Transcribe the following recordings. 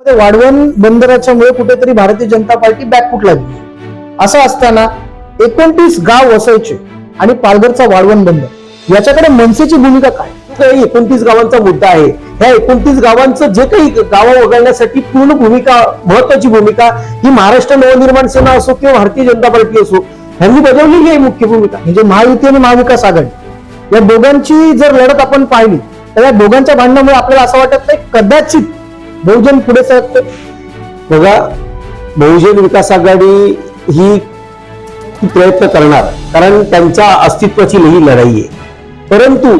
मध्ये वाढवण बंदराच्या मुळे कुठेतरी भारतीय जनता पार्टी बॅकफूट लागली असं असताना एकोणतीस गाव वसायचे आणि पालघरचा वाढवण बंदर याच्याकडे मनसेची भूमिका काय? काही एकोणतीस गावांचा मुद्दा आहे ह्या एकोणतीस गावांचं जे काही गावं वगळण्यासाठी पूर्ण भूमिका महत्वाची भूमिका ही महाराष्ट्र नवनिर्माण सेना असो किंवा भारतीय जनता पार्टी असो ह्यांनी बजावलेली आहे मुख्य भूमिका म्हणजे महायुती आणि महाविकास आघाडी. या दोघांची जर लढत आपण पाहिली तर या दोघांच्या भांडणामुळे आपल्याला असं वाटत नाही कदाचित बहुजन पुढे सरकते बघा बहुजन विकास आघाडी ही प्रयत्न करणार कारण त्यांच्या अस्तित्वाची ही लढाई आहे. परंतु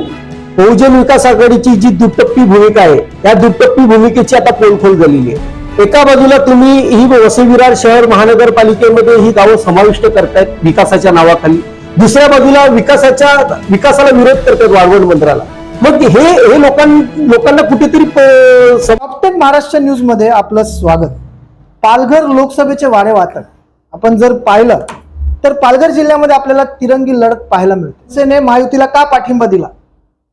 बहुजन विकास आघाडीची जी दुटप्पी भूमिका आहे त्या दुटप्पी भूमिकेची आता पोलखोल झालेली आहे. एका बाजूला तुम्ही ही वसई विरार शहर महानगरपालिकेमध्ये ही गावं समाविष्ट करतायत विकासाच्या नावाखाली. दुसऱ्या बाजूला विकासाच्या विकासाला विरोध करतात वाढवण मंत्राला मग हे हे लोकां लोकांना कुठेतरी प- महाराष्ट्र न्यूजमध्ये आपलं स्वागत. पालघर लोकसभेचे वारे वाहतात. आपण जर पाहिलं तर पालघर जिल्ह्यामध्ये आपल्याला तिरंगी लढत पाहायला मिळते. सेने महायुतीला का पाठिंबा दिला?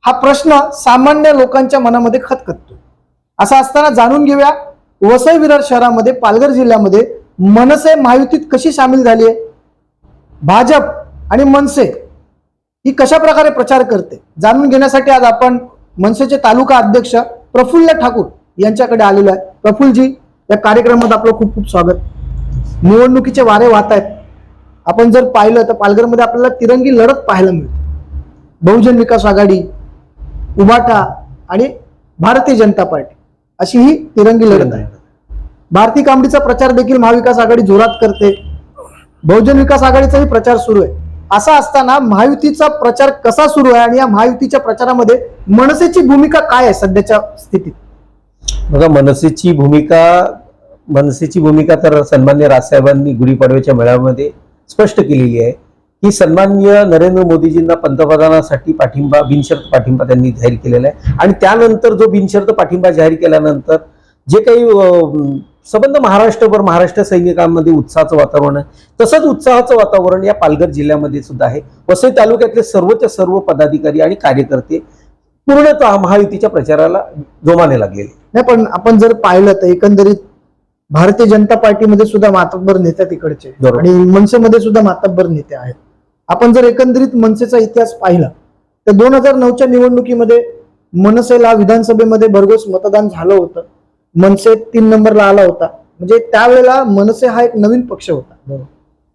हा प्रश्न सामान्य लोकांच्या मनामध्ये खतखततो. असं असताना जाणून घेऊया वसई विरार शहरामध्ये पालघर जिल्ह्यामध्ये मनसे महायुतीत कशी सामील झाली आहे? भाजप आणि मनसे ही कशा प्रकारे प्रचार करते? जाणून घेण्यासाठी आज आपण मनसेचे तालुका अध्यक्ष प्रफुल्ल ठाकूर यांच्याकडे आलेलो आहे. प्रफुल्लजी या कार्यक्रमात आपलं खूप खूप स्वागत. निवडणुकीचे वारे वाहत आहेत. आपण जर पाहिलं तर पालघरमध्ये आपल्याला तिरंगी लढत पाहायला मिळते. बहुजन विकास आघाडी उबाटा आणि भारतीय जनता पार्टी अशी ही तिरंगी लढत आहे. भारती कांबडीचा प्रचार देखील महाविकास आघाडी जोरात करते. बहुजन विकास आघाडीचाही प्रचार सुरू आहे. असा असताना महायुतीचा प्रचार कसा सुरू आहे आणि या महायुतीच्या प्रचारामध्ये मनसेची भूमिका काय आहे सध्याच्या स्थितीत? बघा मनसेची भूमिका मनसेची भूमिका तर सन्मान्य राजसाहेबांनी गुढीपाडव्याच्या मेळाव्यामध्ये स्पष्ट केलेली आहे. की सन्मान्य नरेंद्र मोदीजींना पंतप्रधानासाठी पाठिंबा बिनशर्त पाठिंबा त्यांनी जाहीर केलेला आहे. आणि त्यानंतर जो बिनशर्त पाठिंबा जाहीर केल्यानंतर जे काही संबंध महाराष्ट्रभर महाराष्ट्र सैनिकांमध्ये उत्साहाचं वातावरण आहे. तसंच उत्साहाचं वातावरण या पालघर जिल्ह्यामध्ये सुद्धा आहे. वसई तालुक्यातले सर्वच्या सर्व पदाधिकारी आणि कार्यकर्ते पूर्णतः महायुतीच्या प्रचाराला जोमाने लागलेले. नाही पण आपण जर पाहिलं तर एकंदरीत भारतीय जनता पार्टीमध्ये सुद्धा मातब्बर नेते आहेत. तिकडचे. आणि मनसेमध्ये सुद्धा मातब्बर नेते आहेत. आपण जर एकंदरीत मनसेचा इतिहास पाहिला तर दोन हजार नऊच्या निवडणुकीमध्ये मनसेला विधानसभेमध्ये भरघोस मतदान झालं होतं. मनसे तीन नंबरला आला होता. म्हणजे त्यावेळेला मनसे हा एक नवीन पक्ष होता.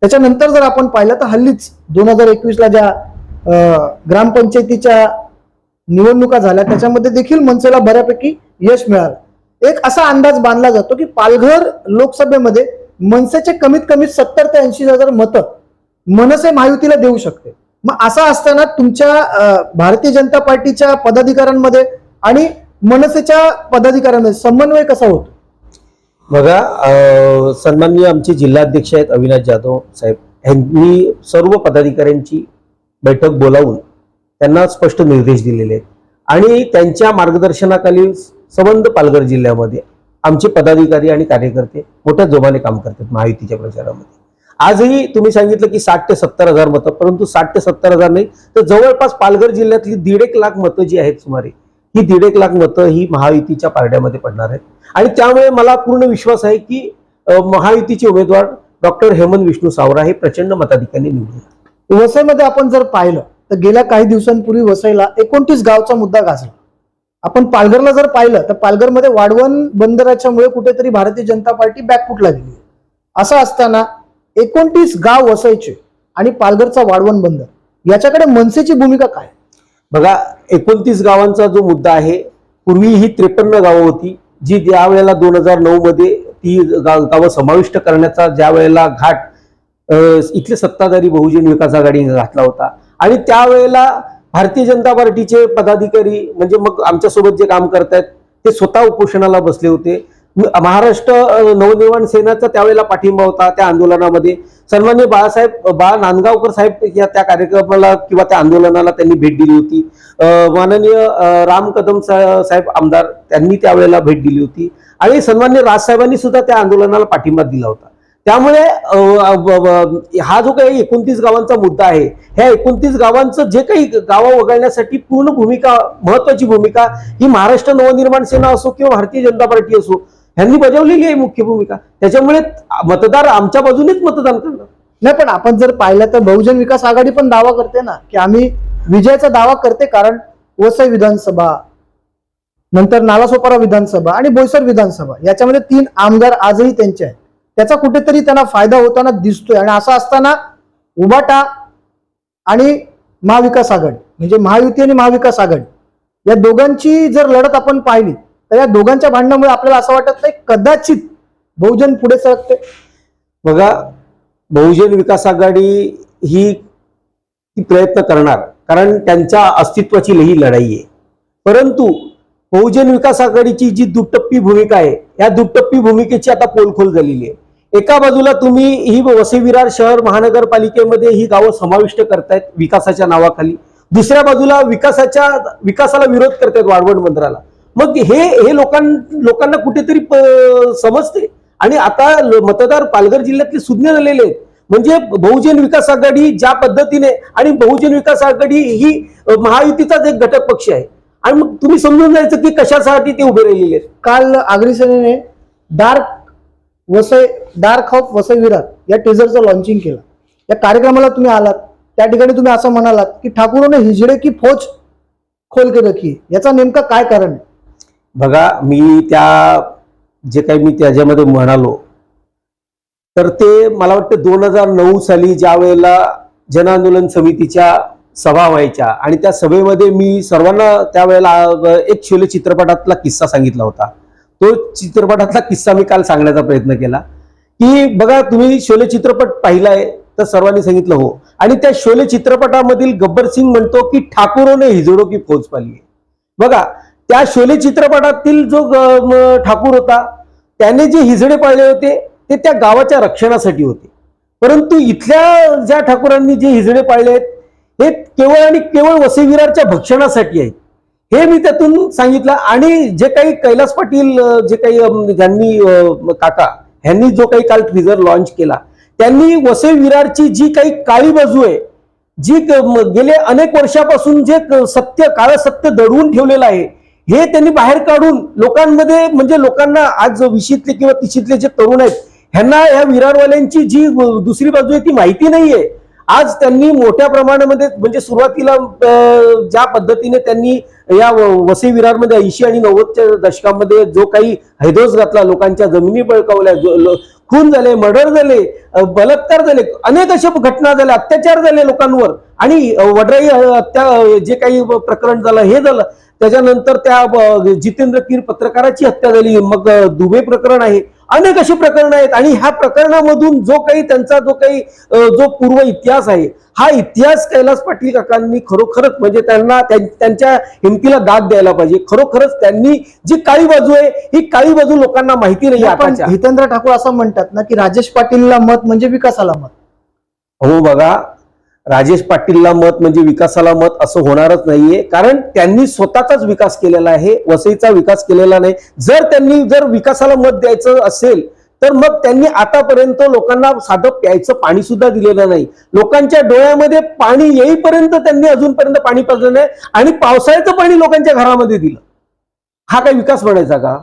त्याच्यानंतर जर आपण पाहिलं तर हल्लीच दोन हजार एकवीसला ज्या ग्रामपंचायतीच्या निवडणुका झाल्या त्याच्यामध्ये देखील मनसेला बऱ्यापैकी यश मिळालं. एक असा अंदाज बांधला जातो की पालघर लोकसभेमध्ये मनसेचे कमीत कमी सत्तर ते ऐंशी हजार मतं मनसे महायुतीला देऊ शकते. मग असं असताना तुमच्या भारतीय जनता पार्टीच्या पदाधिकाऱ्यांमध्ये आणि मनसेच्या पदाधिकाऱ्यांमध्ये समन्वय कसा होतो? बघा सन्माननीय आमचे जिल्हाध्यक्ष आहेत अविनाश जाधव साहेब. यांनी सर्व पदाधिकाऱ्यांची बैठक बोलावून त्यांना स्पष्ट निर्देश दिलेले आहेत. आणि त्यांच्या मार्गदर्शनाखाली संबंध पालघर जिल्ह्यामध्ये आमचे पदाधिकारी आणि कार्यकर्ते मोठ्या जोमाने काम करतात महायुतीच्या प्रचारामध्ये. आजही तुम्ही सांगितलं की साठ ते सत्तर हजार मतं परंतु साठ ते सत्तर हजार नाही तर जवळपास पालघर जिल्ह्यातली दीड एक लाख मतं जी आहेत सुमारे ही दीड एक लाख मतं ही महायुतीच्या पारड्यामध्ये पडणार आहेत. आणि त्यामुळे मला पूर्ण विश्वास आहे की महायुतीचे उमेदवार डॉक्टर हेमंत विष्णू सावरा हे प्रचंड मताधिकांनी निवडले वसईमध्ये आपण जर पाहिलं तर गेल्या काही दिवसांपूर्वी वसईला एकोणतीस गावचा मुद्दा गाजला. आपण पालघरला जर पाहिलं तर पालघरमध्ये वाढवण बंदराच्या मुळे कुठेतरी भारतीय जनता पार्टी बॅकफुटला गेली असं असताना एकोणतीस गाव वसईचे आणि पालघरचा वाढवण बंदर याच्याकडे मनसेची भूमिका काय? बघा एकोणतीस गावांचा जो मुद्दा आहे पूर्वी ही त्रेपन्न गावं होती जी ज्या वेळेला दोन हजार नऊ मध्ये ती गाव गावं समाविष्ट करण्याचा ज्या वेळेला घाट इथले सत्ताधारी बहुजन विकास आघाडीने घातला होता. आणि त्यावेळेला भारतीय जनता पार्टीचे पदाधिकारी म्हणजे मग आमच्यासोबत जे काम करतायत ते स्वतः उपोषणाला बसले होते. महाराष्ट्र नवनिर्माण सेनाचा त्यावेळेला पाठिंबा होता त्या आंदोलनामध्ये. सन्मान्य बाळासाहेब बाळा नांदगावकर साहेब या त्या कार्यक्रमाला किंवा त्या आंदोलनाला त्यांनी भेट दिली होती. माननीय राम कदम सा- साहेब आमदार त्यांनी त्यावेळेला भेट दिली होती. आणि सन्मान्य राजसाहेबांनी सुद्धा त्या आंदोलनाला पाठिंबा दिला होता. त्यामुळे हा जो काही एकोणतीस गावांचा मुद्दा आहे ह्या एकोणतीस गावांचं जे काही गावं वगळण्यासाठी पूर्ण भूमिका महत्वाची भूमिका ही महाराष्ट्र नवनिर्माण सेना असो किंवा भारतीय जनता पार्टी असो ह्यांनी बजावलेली आहे मुख्य भूमिका. त्याच्यामुळे मतदार आमच्या बाजूनेच मतदान करणार. नाही पण आपण जर पाहिलं तर बहुजन विकास आघाडी पण दावा करते ना की आम्ही विजयाचा दावा करते कारण वसई विधानसभा नंतर नालासोपारा विधानसभा आणि बोईसर विधानसभा याच्यामध्ये तीन आमदार आजही त्यांचे आहेत. त्याचा कुठेतरी त्यांना फायदा होताना दिसतोय आणि असं असताना उबाटा आणि महाविकास आघाडी म्हणजे महायुती आणि महाविकास आघाडी या दोघांची जर लढत आपण पाहिली तर या दोघांच्या भांडणामुळे आपल्याला असं वाटत नाही कदाचित बहुजन पुढे सरकते. बघा बहुजन विकास आघाडी ही ती प्रयत्न करणार कारण त्यांच्या अस्तित्वाची ही लढाई आहे. परंतु बहुजन विकास आघाडीची जी दुटप्पी भूमिका आहे या दुटप्पी भूमिकेची आता पोलखोल झालेली आहे. एका बाजूला तुम्ही ही वसेविरार शहर महानगरपालिकेमध्ये ही गावं समाविष्ट करतायत विकासाच्या नावाखाली. दुसऱ्या बाजूला विकासाच्या विकासाला विरोध करतायत वाढवण मंत्राला. मग हे हे लोकां लोकांना कुठेतरी प- समजते. आणि आता ल- मतदार पालघर जिल्ह्यातले सुज्ञ झालेले आहेत. म्हणजे बहुजन विकास आघाडी ज्या पद्धतीने आणि बहुजन विकास आघाडी ही महायुतीचाच एक घटक पक्ष आहे. आणि मग तुम्ही समजून जायचं की कशासाठी ते उभे राहिलेले आहेत. काल Agri dark Vasai dark of Vasai Virat या टीझरचं लॉन्चिंग केलं. या कार्यक्रमाला तुम्ही आलात. त्या ठिकाणी तुम्ही असं म्हणालात की ठाकूरने हिजडे की फौज खोल के. रखी याचा नेमका काय कारण आहे? बघा मी त्या जे काही मी त्याच्यामध्ये म्हणालो तर ते मला वाटतं दोन हजार नऊ साली ज्या वेळेला जन आंदोलन समितीच्या सभा व्हायच्या आणि त्या सभेमध्ये मी सर्वांना त्यावेळेला एक शोले चित्रपटातला किस्सा सांगितला होता. तो चित्रपटातला किस्सा मी काल सांगण्याचा प्रयत्न केला की बघा तुम्ही शोले चित्रपट पाहिलाय तर सर्वांनी सांगितलं हो. आणि त्या शोले चित्रपटामधील गब्बर सिंग म्हणतो की ठाकूरोने हिजडो की फौज पाली बघा त्या शोले चित्रपटातील जो ठाकूर होता त्याने जे हिजडे पाळले होते ते त्या गावाच्या रक्षणासाठी होते. परंतु इथल्या ज्या ठाकूरांनी जे हिजडे पाळले आहेत हे केवळ आणि केवळ वसई विरारच्या भक्षणासाठी आहेत. हे मी त्यातून सांगितलं आणि जे काही कैलास पाटील जे काही ज्यांनी काका ह्यांनी जो काही काल ट्रिझर लॉन्च केला त्यांनी वसई विरारची जी काही काळी बाजू आहे जी गेले अनेक वर्षापासून जे सत्य काळ सत्य दडवून ठेवलेलं आहे हे त्यांनी बाहेर काढून लोकांमध्ये म्हणजे लोकांना आज विशीतले किंवा तिशीतले जे तरुण आहेत ह्यांना या विरारवाल्यांची जी दुसरी बाजू आहे ती माहिती नाहीये. आज त्यांनी मोठ्या प्रमाणामध्ये म्हणजे सुरुवातीला ज्या पद्धतीने त्यांनी या व- वसई विरारमध्ये ऐंशी आणि नव्वदच्या दशकामध्ये जो काही हैदोस घातला लोकांच्या जमिनी बळकावल्या जो- खून झाले मर्डर झाले बलात्कार झाले अनेक अशा घटना झाल्या अत्याचार झाले लोकांवर. आणि वडराई हत्या जे काही प्रकरण झालं हे झालं. त्याच्यानंतर त्या जितेंद्र कीर पत्रकाराची हत्या झाली. मग दुबे प्रकरण आहे. अनेक अशी प्रकरणं आहेत. आणि ह्या प्रकरणामधून जो काही त्यांचा जो काही जो पूर्व इतिहास आहे हा इतिहास कैलास पाटील काकांनी खरोखरच म्हणजे त्यांना त्यां- त्यांच्या हिमतीला दाद द्यायला पाहिजे. खरोखरच त्यांनी जी काळी बाजू आहे ही काळी बाजू लोकांना माहिती नाही पण आताच्या. हितेंद्र ठाकूर असं म्हणतात ना की राजेश पाटीलला मत म्हणजे विकासाला मत. हो बघा राजेश पाटीलला मत म्हणजे विकासाला मत असं होणारच नाहीये. कारण त्यांनी स्वतःचाच विकास केलेला आहे वसईचा विकास केलेला नाही. जर त्यांनी जर विकासाला मत द्यायचं असेल तर मग त्यांनी आतापर्यंत लोकांना साधं प्यायचं पाणी सुद्धा दिलेलं नाही. लोकांच्या डोळ्यामध्ये पाणी येईपर्यंत त्यांनी अजूनपर्यंत पाणी पाजलं नाही आणि पावसाळ्याचं पाणी लोकांच्या घरामध्ये दिलं. हा काय विकास म्हणायचा का?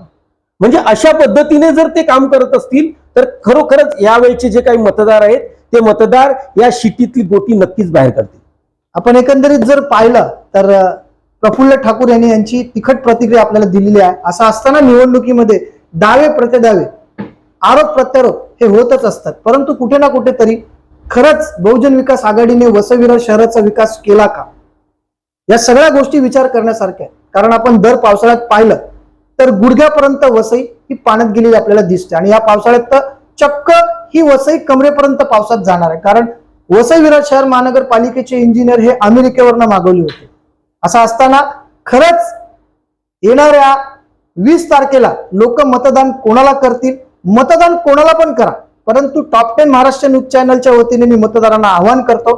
म्हणजे अशा पद्धतीने जर ते काम करत असतील तर खरोखरच यावेळचे जे काही मतदार आहेत ते मतदार या शिटीतली गोटी नक्कीच बाहेर करतील आपण एकंदरीत जर पाहिलं तर प्रफुल्ल ठाकूर यांनी यांची तिखट प्रतिक्रिया आपल्याला दिलेली आहे. असं असताना निवडणुकीमध्ये दावे प्रतिदावे आरोप प्रत्यारोप हे होतच असतात. परंतु कुठे ना कुठेतरी खरंच बहुजन विकास आघाडीने वसविरा शहराचा विकास केला का? या सगळ्या गोष्टी विचार करण्यासारख्या आहेत. कारण आपण दर पावसाळ्यात पाहिलं तर गुडघ्यापर्यंत वसई ही पाण्यात गेलेली आपल्याला दिसते. आणि या पावसाळ्यात तर चक्क ही वसई कमरेपर्यंत पावसात जाणार आहे. कारण वसई विरार शहर महानगरपालिकेचे इंजिनियर हे अमेरिकेवरनं मागवले होते. असं असताना खरंच येणाऱ्या वीस तारखेला लोक मतदान कोणाला करतील? मतदान कोणाला पण करा. परंतु टॉप टेन महाराष्ट्र न्यूज चॅनलच्या वतीने मी मतदारांना आवाहन करतो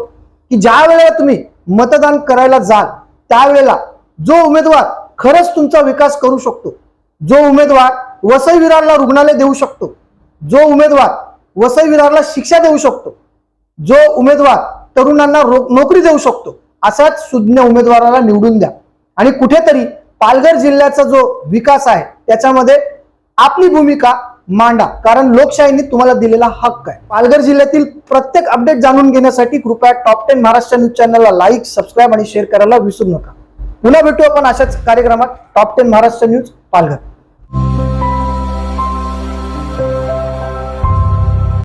की ज्या वेळेला तुम्ही मतदान करायला जाल त्यावेळेला जो उमेदवार खरंच तुमचा विकास करू शकतो जो उमेदवार वसई विरारला रुग्णालय देऊ शकतो जो उमेदवार वसई विरारला शिक्षा देऊ शकतो. जो उमेदवार तरुणांना नोकरी देऊ शकतो असाच सुज्ञ उमेदवाराला निवडून द्या. आणि कुठेतरी पालघर जिल्ह्याचा जो विकास आहे त्याच्यामध्ये आपली भूमिका मांडा. कारण लोकशाहीने तुम्हाला दिलेला हक्क आहे. पालघर जिल्ह्यातील प्रत्येक अपडेट जाणून घेण्यासाठी कृपया टॉप टेन महाराष्ट्र न्यूज चॅनलला लाईक सबस्क्राईब आणि शेअर करायला विसरू नका. पुन्हा भेटू आपण अशाच कार्यक्रमात top ten Maharashtra news Palghar.